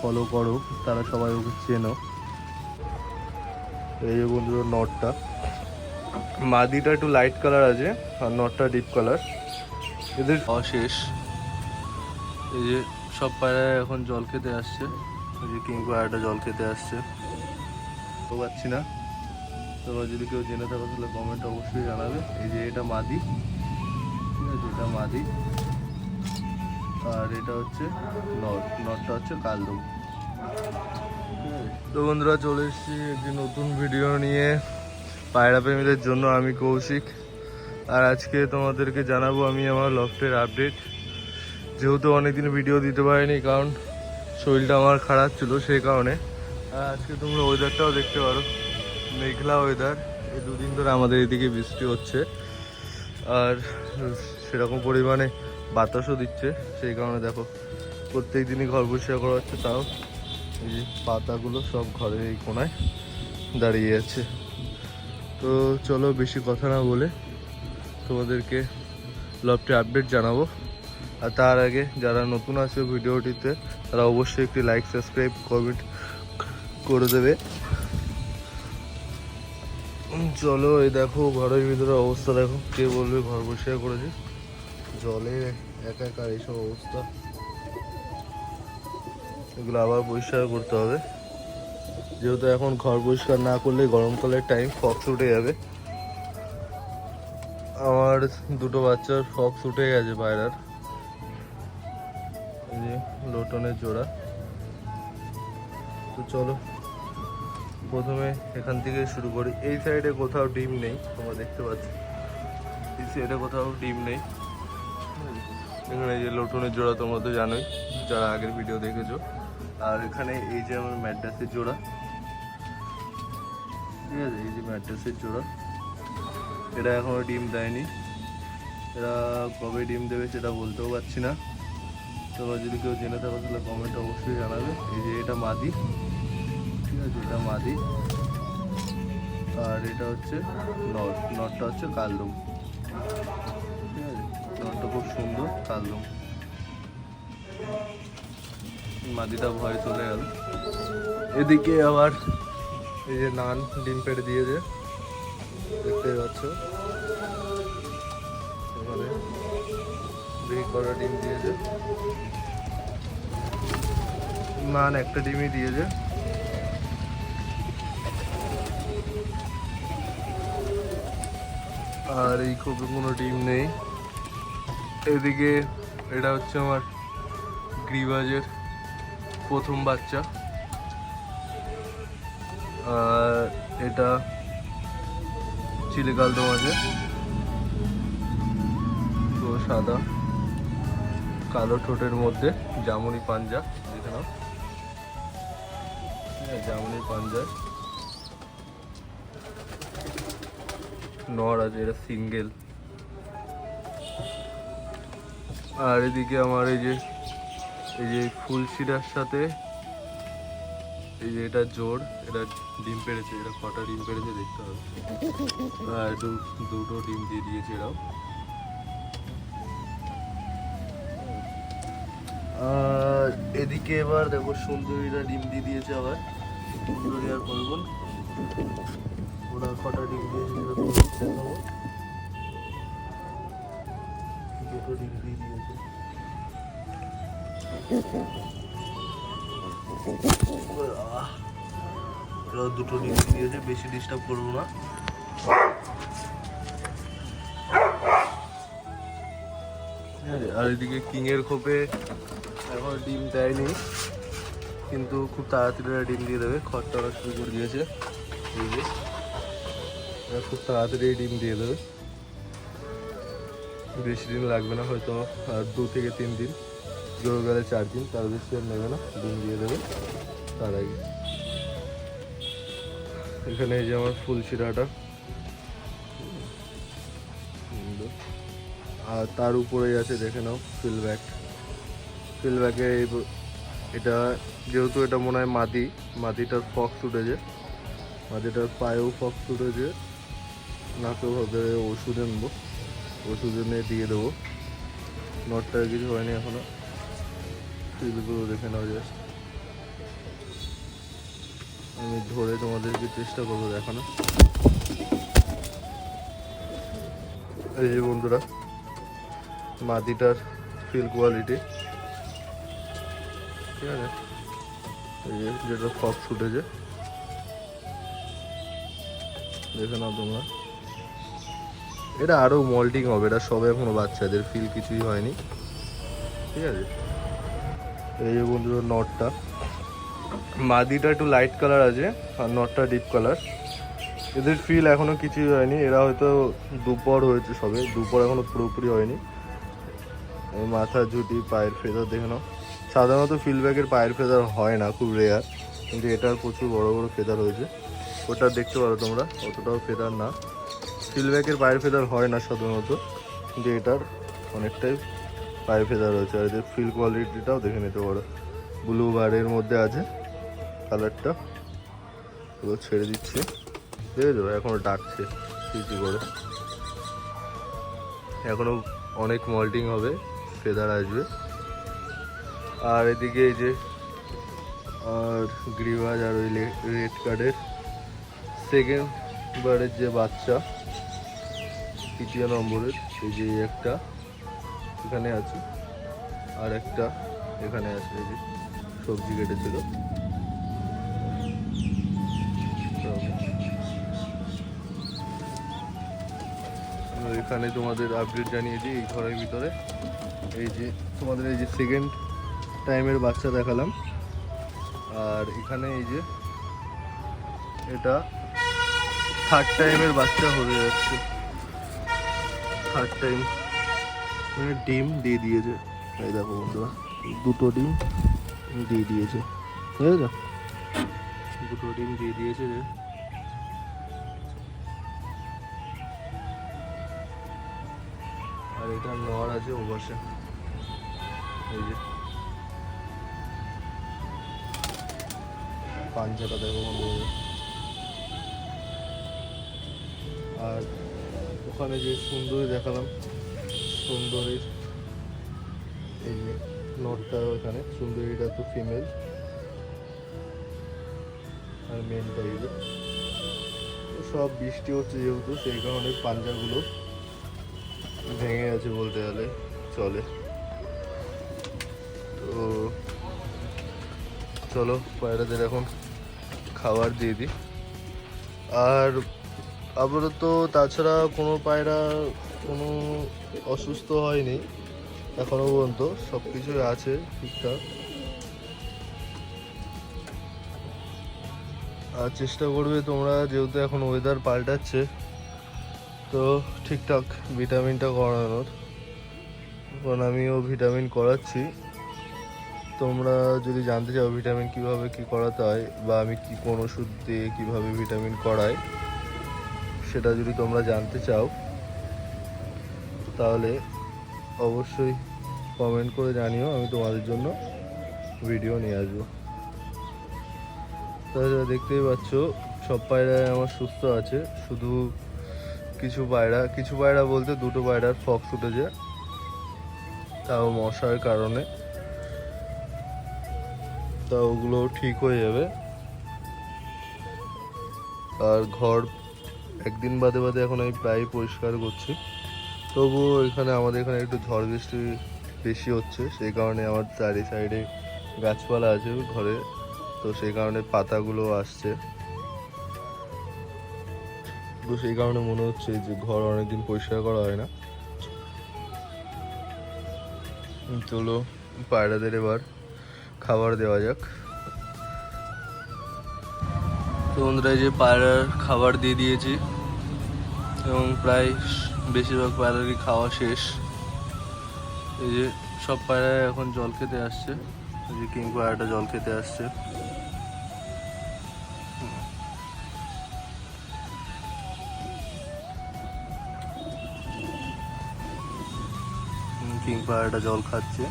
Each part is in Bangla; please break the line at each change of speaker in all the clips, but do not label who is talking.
ফলো করো, তারা সবাই ওকে চেনো। এই যে বন্ধুরা, নটটা। মাদিটা একটু লাইট কালার আছে, আর নটটা ডিপ কালার এদের অশেষ। এই যে সব পায়রা এখন জল খেতে আসছে। এই যে কিং পায়রাটা জল খেতে আসছে। তো পাচ্ছি না। তোমরা যদি কেউ জেনে থাকো, তাহলে কমেন্ট অবশ্যই জানাবে। এই যে এটা মাদি। ঠিক আছে, এটা মাদি। আর এটা হচ্ছে নট নটটা হচ্ছে কালদম। তো বন্ধুরা, চলে এসেছি একটি নতুন ভিডিও নিয়ে। পায়রা প্রেমীদের জন্য আমি কৌশিক। আর আজকে তোমাদেরকে জানাব আমি আমার লফটের আপডেট যেহেতু অনেকদিন ভিডিও দিতে পারিনি, কারণ শরীরটা আমার খারাপ ছিল সেই কারণে। আর আজকে তোমরা ওয়েদারটাও দেখতে পারো। মেঘলা ওয়েদার এই দুদিন ধরে আমাদের এদিকে বৃষ্টি হচ্ছে। আর সেরকম পরিমাণে বাতাসও দিচ্ছে। সেই কারণে দেখো প্রত্যেক দিনই ঘর পরিষ্কার করা হচ্ছে, তাও এই যে পাতাগুলো সব ঘরের এই কোনায় দাঁড়িয়ে আছে। তো চলো বেশি কথা না বলে তোমাদেরকে লবটি আপডেট জানাব। আর তার আগে যারা নতুন আছে ভিডিওটিতে, তারা অবশ্যই একটি লাইক সাবস্ক্রাইব কমেন্ট করে দেবে। চলো এই দেখো, ঘরের ভিতরে অবস্থা দেখো, কে বলবে ঘর পরিষ্কার করেছে? জলে একা একা এইসব অবস্থা। এগুলো আবার পরিষ্কার করতে হবে। যেহেতু এখন ঘর পরিষ্কার না করলে গরমকালের টাইম ফক্স উঠে যাবে। আমার দুটো বাচ্চার ফক্স উঠে গেছে যে লোটনের জোড়া। তো চলো, প্রথমে এখান থেকে শুরু করি। এই সাইডে কোথাও ডিম নেই, তোমরা দেখতে পাচ্ছ। এই সাইডে কোথাও ডিম নেই। এখানে এই যে লোটনের জোড়া তোমরা তো জানোই, যারা আগের ভিডিও দেখেছ। আর এখানে এই যে আমার ম্যাড্রাসের জোড়া। ঠিক আছে, এই যে ম্যাড্রাসের জোড়া। এটা এখনও ডিম দেয়নি। এরা কবে ডিম দেবে সেটা বলতেও পারছি না। তোমরা যদি কেউ জেনে থাকো, তাহলে কমেন্ট অবশ্যই জানাবে। এই যে এটা মাদি। ঠিক আছে, এটা মাদি। আর এটা হচ্ছে নট নটটা হচ্ছে কালদম। সুন্দর মাদিটা ভয় চলে গেল। এদিকে আবার এই যে নান, ডিম পেড়ে দিয়েছে দেখতে পাচ্ছ। এখানে বিক্রি করা ডিম দিয়েছে নান একটা ডিমই দিয়েছে আর এই খোপে কোনো ডিম নেই। এদিকে এটা হচ্ছে আমার গ্রিবাজের প্রথম বাচ্চা। আর এটা চিলিকাল আছে তো সাদা, কালো ঠোঁটের মধ্যে জামুনি পাঞ্জা, দেখে নাও। জামুনি পাঞ্জা নর আছে, এটা সিঙ্গেল। আর এদিকে আমার এই যে এই যে ফুল সাথে, এই যে এটা জোর, এটা ডিম পেড়েছে, এটা কটা ডিম পেড়েছে দেখতে হবে। আর দুটো ডিম দিয়ে দিয়েছে এরাও। আর এদিকে এবার দেখো সুন্দরীরা ডিম দিয়ে দিয়েছে আবার। সুন্দরী আর বলবুন ওরা কটা ডিম দিয়েছে দেখাবো। দুটো ডিম দিয়ে দিয়েছে। দুটো ডিম দিয়েছে, বেশি ডিস্টার্ব করব না। আর এদিকে কিং এর খোপে এখন ডিম দেয়নি, কিন্তু খুব তাড়াতাড়ি ডিম দিয়ে দেবে ওরা শুরু করে দিয়েছে। খুব তাড়াতাড়ি ডিম দিয়ে দেবে। বেশি দিন লাগবে না, হয়তো দু থেকে তিন দিন। জোর গেলে চার দিন, তার বেশি আর নেবে না ডিম দিয়ে দেবে তার আগে। এখানে এই যে আমার ফুল শিরাটা। আর তার উপরেই আছে, দেখে নাও ফিলব্যাক ফিলব্যাকে এই এটা, যেহেতু এটা মনে হয় মাদি, মাদিটার ফক্স উঠেছে মাদিটার পায়েও ফক্স উঠেছে নাকেও হবে, ওষুধ আনব। ওষুধ দিয়ে দেবো। নটটার কিছু হয়নি এখনও। ফিলগুলো দেখে নাও জাস্ট আমি ধরে তোমাদেরকে চেষ্টা করব দেখানো এই যে বন্ধুরা, মাটিটার ফিল কোয়ালিটি ঠিক আছে? এই যে যেটা ফক ফুটেছে। দেখে নাও তোমরা। এটা আরও মল্টিং হবে, এটা সবে এখনও বাচ্চাদের ফিল কিছুই হয়নি। ঠিক আছে? এই যে বন্ধুরা নটটা মাদিটা একটু লাইট কালার আছে, আর নটটা ডিপ কালার এদের ফিল এখনও কিছুই হয়নি, এরা হয়তো দুপর হয়েছে সবে, দুপর এখনও পুরোপুরি হয়নি। এই মাথা ঝুটি, পায়ের ফেদার দেখে নাও। সাধারণত ফিলব্যাগের পায়ের ফেদার হয় না, খুব রেয়ার কিন্তু এটার প্রচুর বড় বড় ফেদার হয়েছে। ওটা দেখতে পারো তোমরা, অতটাও ফেদার না। ফিলব্যাগের পায়ের ফেদার হয় না সাধারণত, কিন্তু এটার অনেকটাই পায়ের ফেদার রয়েছে। আর এদের ফিল কোয়ালিটিটাও দেখে নিতে পারো। ব্লু বারের মধ্যে আছে কালারটা এগুলো ছেড়ে দিচ্ছি। দেখেছ এখনও ডাকছে। চিচি করে? এখনও অনেক মল্টিং হবে, ফেদার আসবে। আর এদিকে এই যে, আর গ্রিভাজ আর ওই রেড কার্ডের সেকেন্ড বারের যে বাচ্চা তৃতীয় নম্বরের এই যে একটা এখানে আছে, আর একটা এখানে আছে, এই যে সবজি কেটেছিল। এখানে তোমাদের আপডেট জানিয়ে দিই, এই ঘরের ভিতরে। এই যে তোমাদের এই যে সেকেন্ড টাইমের বাচ্চা দেখালাম। আর এখানে এই যে এটা থার্ড টাইমের বাচ্চা হয়ে যাচ্ছে। থার্ড টাইম মানে ডিম দিয়ে দিয়েছে। এই দেখো বন্ধুরা, দুটো ডিম দিয়ে দিয়েছে। বুঝেছ? দুটো ডিম দিয়ে দিয়েছে রে আর এটা নর আছে ও পাশে। এই যে। পাঞ্জাটা দেখো আর ওখানে যে সুন্দরী দেখালাম, সুন্দরীর এই যে নটটা ওখানে, সুন্দরীটা তো ফিমেল আর যে। তো সব বৃষ্টি হচ্ছে যেহেতু, সেই কারণে পাঞ্জাগুলো ভেঙে গেছে বলতে গেলে, চলে। তো চলো, পায়রাদের এখন খাবার দিয়ে দিই। আর আপাতত তাছাড়া কোনো পায়রা কোনো অসুস্থ হয়নি, এখনও পর্যন্ত সব কিছুই আছে ঠিকঠাক। আর চেষ্টা করবে তোমরা, যেহেতু এখন ওয়েদার পাল্টাচ্ছে, তো ঠিকঠাক ভিটামিনটা করানোর। কারণ আমিও ভিটামিন করাচ্ছি। তোমরা যদি জানতে চাও ভিটামিন কীভাবে কি করাতে হয়, বা আমি কি কোন ওষুধ দিয়ে কীভাবে ভিটামিন করাই সেটা যদি তোমরা জানতে চাও, তাহলে অবশ্যই কমেন্ট করে জানিও, আমি তোমাদের জন্য ভিডিও নিয়ে আসব। তাহলে দেখতেই পাচ্ছ, সব পায়রাই আমার সুস্থ আছে, শুধু কিছু পায়রা কিছু পায়রা বলতে দুটো পায়রার ফক্স উঠেছে, তাও মশার কারণে। তা ওগুলো ঠিক হয়ে যাবে। আর ঘর একদিন বাদে বাদে এখন আমি প্রায় পরিষ্কার করছি। তবুও এখানে আমাদের এখানে একটু ঝড় বৃষ্টি বেশি হচ্ছে, সেই কারণে আমার চারি সাইডে গাছপালা আছে ঘরে, তো সেই কারণে পাতাগুলো আসছে। তো সেই কারণে মনে হচ্ছে যে ঘর অনেকদিন পরিষ্কার করা হয় না। চলো, পায়রাদের এবার খাবার দেওয়া যাক। বন্ধুরা যে পায়রার খাবার দিয়ে দিয়েছি এবং প্রায় বেশিরভাগ পায়রারই খাওয়া শেষ। এই যে সব পায়রা এখন জল খেতে আসছে। এই যে কিং পায়রাটা জল খেতে আসছে। কিং পায়রাটা জল খাচ্ছে।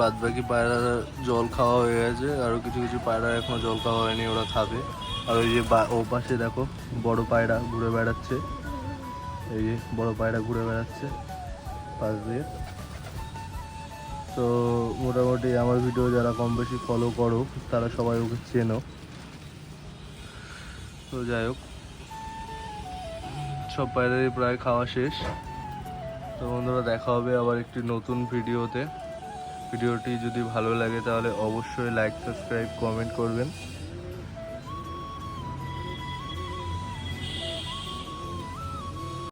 বাদ বাকি পায়রা জল খাওয়া হয়ে গেছে আরও কিছু কিছু পায়রা এখনও জল খাওয়া হয়নি, ওরা খাবে। আর ওই যে ও পাশে দেখো, বড় পায়রা ঘুরে বেড়াচ্ছে। এই যে বড় পায়রা ঘুরে বেড়াচ্ছে পাশ দিয়ে। তো মোটামুটি আমার ভিডিও যারা কম বেশি ফলো করো, তারা সবাই ওকে চেনো। তো যাই হোক, সব পায়রারই প্রায় খাওয়া শেষ। তো বন্ধুরা দেখা হবে আবার একটি নতুন ভিডিওতে ভিডিওটি যদি ভালো লাগে তাহলে অবশ্যই লাইক সাবস্ক্রাইব কমেন্ট করবেন।